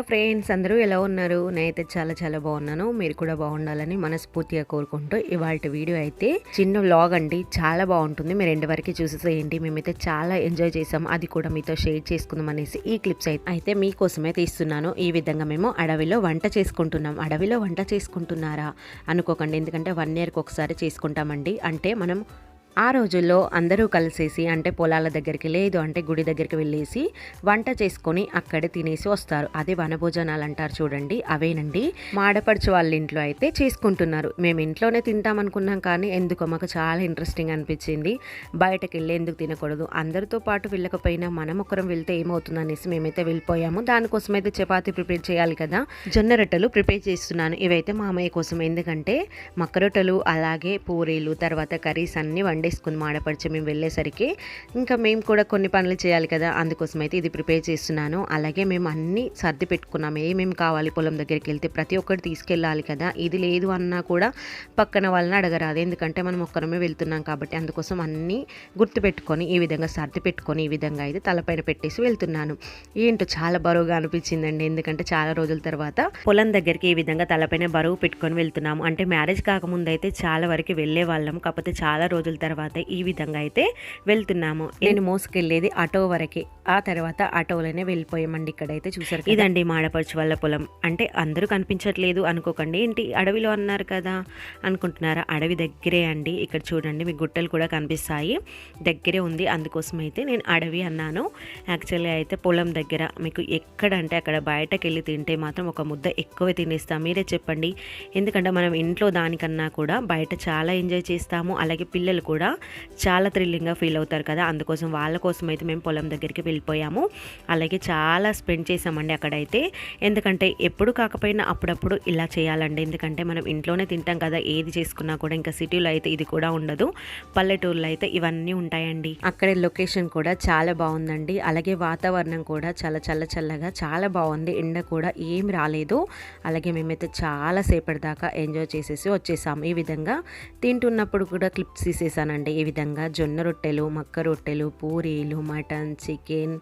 Friends అందరూ ఎలా ఉన్నారు? నేనైతే చాలా చాలా బాగున్నాను. మీరు కూడా బాగుండాలని మనస్ఫూర్తిగా కోరుకుంటూ ఇవాళ వీడియో అయితే చిన్న వ్లాగ్ అండి. చాలా బాగుంటుంది. మీరు ఎండ్ వరకు చూసేసేయండి మేమైతే చాలా ఎంజాయ్ చేసాం అది కూడా మీతో షేర్ చేసుకుందాం అనేసి ఈ క్లిప్స్ అయితే అయితే మీకోసమే తీస్తున్నాను. ఈ విధంగా మేము అడవిలో వంట చేసుకుంటున్నాం. అడవిలో వంట చేసుకుంటున్నారా? అనుకోకండి. ఎందుకంటే వన్ ఇయర్కి ఒకసారి చేసుకుంటామండి. అంటే మనం ఆ రోజుల్లో అందరూ కలిసేసి అంటే పొలాల దగ్గరికి లేదు అంటే గుడి దగ్గరికి వెళ్ళేసి వంట చేసుకొని అక్కడే తినేసి వస్తారు. అదే వనభోజనాలు అంటారు చూడండి అవేనండి. మాడపడుచు వాళ్ళ ఇంట్లో అయితే చేసుకుంటున్నారు. మేము ఇంట్లోనే తింటాం అనుకున్నాం కానీ ఎందుకో మాకు చాలా ఇంట్రెస్టింగ్ అనిపించింది. బయటకు వెళ్ళి ఎందుకు తినకూడదు? అందరితో పాటు వెళ్ళకపోయినా మనం ఒకరం వెళ్తే ఏమవుతుంది అనేసి మేమైతే వెళ్ళిపోయాము. దానికోసం అయితే చపాతి ప్రిపేర్ చేయాలి కదా. జొన్న రొట్టెలు ప్రిపేర్ చేస్తున్నాను. ఇవైతే మామయ్య కోసం. ఎందుకంటే మక్క రొట్టెలు అలాగే పూరీలు తర్వాత కర్రీస్ అన్నీ వండి వండేసుకుంది మాడపడిచి మేము వెళ్ళేసరికి. ఇంకా మేము కూడా కొన్ని పనులు చేయాలి కదా అందుకోసం అయితే ఇది ప్రిపేర్ చేస్తున్నాను. అలాగే మేము అన్నీ సర్ది పెట్టుకున్నాము ఏమేమి కావాలి పొలం దగ్గరికి వెళ్తే ప్రతి ఒక్కటి తీసుకెళ్ళాలి కదా ఇది లేదు అన్నా కూడా పక్కన వాళ్ళని అడగరాదు. ఎందుకంటే మనం ఒక్కరమే వెళ్తున్నాం కాబట్టి అందుకోసం అన్నీ గుర్తుపెట్టుకొని ఈ విధంగా సర్ది పెట్టుకొని ఈ విధంగా అయితే తలపైన పెట్టేసి వెళ్తున్నాను. ఏంటో చాలా బరువుగా అనిపించిందండి. ఎందుకంటే చాలా రోజుల తర్వాత పొలం దగ్గరికి ఈ విధంగా తలపైన బరువు పెట్టుకొని వెళ్తున్నాము. అంటే మ్యారేజ్ కాకముందు అయితే చాలా వరకు వెళ్ళే వాళ్ళం కాకపోతే చాలా రోజుల తర్వాత తర్వాత ఈ విధంగా అయితే వెళ్తున్నాము. నేను మోసుకెళ్ళేది ఆటో వరకే. ఆ తర్వాత ఆటోలోనే వెళ్ళిపోయామండి ఇక్కడైతే చూసారు ఇదండి మాడపరచు వాళ్ళ పొలం. అంటే అందరూ కనిపించట్లేదు అనుకోకండి. ఏంటి అడవిలో అన్నారు కదా అనుకుంటున్నారా? అడవి దగ్గరే అండి. ఇక్కడ చూడండి మీకు గుట్టలు కూడా కనిపిస్తాయి. దగ్గరే ఉంది. అందుకోసం అయితే నేను అడవి అన్నాను. యాక్చువల్లీ అయితే పొలం దగ్గర మీకు ఎక్కడంటే అక్కడ బయటకు వెళ్ళి తింటే మాత్రం ఒక ముద్ద ఎక్కువ తినేస్తాం. మీరే చెప్పండి. ఎందుకంటే మనం ఇంట్లో దానికన్నా కూడా బయట చాలా ఎంజాయ్ చేస్తాము. అలాగే పిల్లలు కూడా చాలా థ్రిల్లింగ్గా ఫీల్ అవుతారు కదా. అందుకోసం వాళ్ళ కోసం అయితే మేము పొలం దగ్గరికి వెళ్ళిపోయాము. అలాగే చాలా స్పెండ్ చేసామండి అక్కడైతే. ఎందుకంటే ఎప్పుడు కాకపోయినా అప్పుడప్పుడు ఇలా చేయాలండి. ఎందుకంటే మనం ఇంట్లోనే తింటాం కదా ఏది చేసుకున్నా కూడా ఇంకా సిటీలో అయితే ఇది కూడా ఉండదు. పల్లెటూరులో అయితే ఇవన్నీ ఉంటాయండి. అక్కడ లొకేషన్ కూడా చాలా బాగుందండి. అలాగే వాతావరణం కూడా చాలా చల్ల చల్లగా చాలా బాగుంది. ఎండ కూడా ఏం రాలేదు. అలాగే మేమైతే చాలా సేపటి దాకా ఎంజాయ్ చేసేసి వచ్చేసాము. ఈ విధంగా తింటున్నప్పుడు కూడా క్లిప్స్ తీసేసానండి ఈ విధంగా జొన్న రొట్టెలు మక్క రొట్టెలు పూరీలు మటన్ చికెన్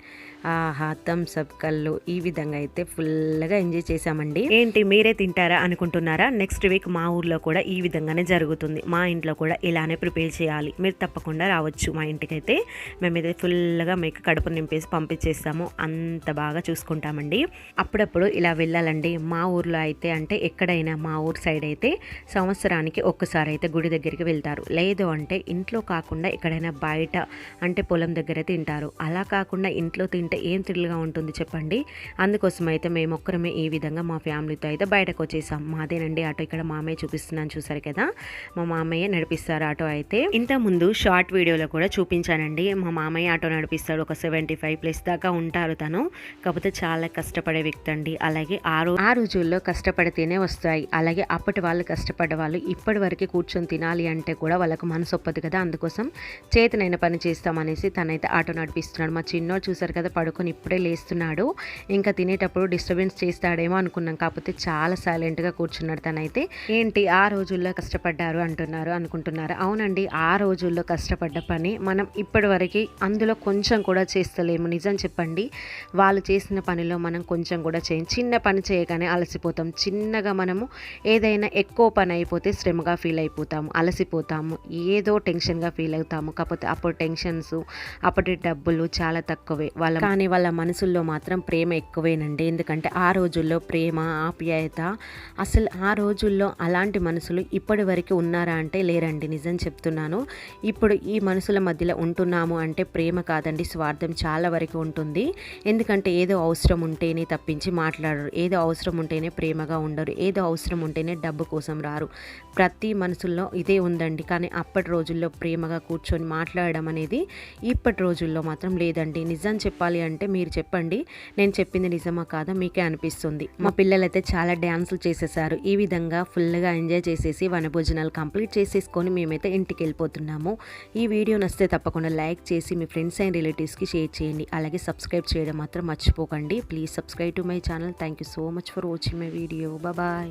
ఆహా థమ్స్అప్ కళ్ళు ఈ విధంగా అయితే ఫుల్గా ఎంజాయ్ చేసామండి ఏంటి మీరే తింటారా అనుకుంటున్నారా? నెక్స్ట్ వీక్ మా ఊర్లో కూడా ఈ విధంగానే జరుగుతుంది. మా ఇంట్లో కూడా ఇలానే ప్రిపేర్ చేయాలి. మీరు తప్పకుండా రావచ్చు మా ఇంటికైతే. మేమైతే ఫుల్గా మీకు కడుపు నింపేసి పంపించేస్తాము. అంత బాగా చూసుకుంటామండి. అప్పుడప్పుడు ఇలా వెళ్ళాలండి. మా ఊర్లో అయితే అంటే ఎక్కడైనా మా ఊరు సైడ్ అయితే సంవత్సరానికి ఒక్కసారి అయితే గుడి దగ్గరికి వెళ్తారు. లేదు అంటే ఇంట్లో కాకుండా ఎక్కడైనా బయట అంటే పొలం దగ్గర తింటారు. అలా కాకుండా ఇంట్లో తింటే ఏం థ్రిల్గా ఉంటుంది చెప్పండి? అందుకోసం అయితే మేము ఒక్కరమే ఈ విధంగా మా ఫ్యామిలీతో అయితే బయటకు వచ్చేసాం మాదేనండి ఆటో ఇక్కడ మామయ్య చూపిస్తున్నాను చూసారు కదా? మా మామయ్య నడిపిస్తారు ఆటో అయితే. ఇంత ముందు షార్ట్ వీడియోలో కూడా చూపించానండి. మా మామయ్య ఆటో నడిపిస్తాడు. ఒక సెవెంటీ ఫైవ్ ప్లస్ దాకా ఉంటారు తను. కాకపోతే చాలా కష్టపడే వ్యక్తి అండి. అలాగే ఆ ఆ రోజుల్లో కష్టపడితేనే వస్తాయి. అలాగే అప్పటి వాళ్ళు కష్టపడే వాళ్ళు ఇప్పటి వరకు కూర్చొని తినాలి అంటే కూడా వాళ్ళకు మనసు ఒప్పదు కదా అందుకోసం చేతనైన పని చేస్తామనేసి తనైతే ఆటో నడిపిస్తున్నాడు. మా చిన్నోడు చూసారు కదా పడుకొని ఇప్పుడే లేస్తున్నాడు. ఇంకా తినేటప్పుడు డిస్టర్బెన్స్ చేస్తాడేమో అనుకున్నాం. కాకపోతే చాలా సైలెంట్గా కూర్చున్నాడు తనైతే. ఏంటి ఆ రోజుల్లో కష్టపడ్డారు అంటున్నారు అనుకుంటున్నారు? అవునండి ఆ రోజుల్లో కష్టపడ్డ పని మనం ఇప్పటివరకు అందులో కొంచెం కూడా చేస్తలేము. నిజం చెప్పండి వాళ్ళు చేసిన పనిలో మనం కొంచెం కూడా చేయం. చిన్న పని చేయగానే అలసిపోతాం. చిన్నగా మనము ఏదైనా ఎక్కువ పని అయిపోతే శ్రమగా ఫీల్ అయిపోతాము అలసిపోతాము. ఏదో టెన్షన్గా ఫీల్ అవుతాము. కాకపోతే అప్పుడు టెన్షన్స్ అప్పటి డబ్బులు చాలా తక్కువే. వాళ్ళ కానీ వాళ్ళ మనసుల్లో మాత్రం ప్రేమ ఎక్కువేనండి. ఎందుకంటే ఆ రోజుల్లో ప్రేమ ఆప్యాయత అసలు ఆ రోజుల్లో అలాంటి మనసులు ఇప్పటి వరకు ఉన్నారా అంటే లేరండి. నిజం చెప్తున్నాను. ఇప్పుడు ఈ మనసుల మధ్యలో ఉంటున్నాము అంటే ప్రేమ కాదండి స్వార్థం చాలా వరకు ఉంటుంది. ఎందుకంటే ఏదో అవసరం ఉంటేనే తప్పించి మాట్లాడరు. ఏదో అవసరం ఉంటేనే ప్రేమగా ఉండరు. ఏదో అవసరం ఉంటేనే డబ్బు కోసం రారు. ప్రతి మనసుల్లో ఇదే ఉందండి. కానీ అప్పటి రోజుల్లో ప్రేమగా కూర్చొని మాట్లాడడం అనేది ఇప్పటి రోజుల్లో మాత్రం లేదండి. నిజం చెప్పాలి అంటే మీరు చెప్పండి. నేను చెప్పింది నిజమా కాదా? మీకే అనిపిస్తుంది. మా పిల్లలైతే చాలా డ్యాన్సులు చేసేసారు. ఈ విధంగా ఫుల్గా ఎంజాయ్ చేసేసి వనభోజనాలు కంప్లీట్ చేసేసుకొని మేమైతే ఇంటికి వెళ్ళిపోతున్నాము ఈ వీడియో నచ్చితే తప్పకుండా లైక్ చేసి మీ ఫ్రెండ్స్ అండ్ రిలేటివ్స్కి షేర్ చేయండి. అలాగే సబ్స్క్రైబ్ చేయడం మాత్రం మర్చిపోకండి. Please subscribe to my channel. Thank you so much for watching my video. Bye.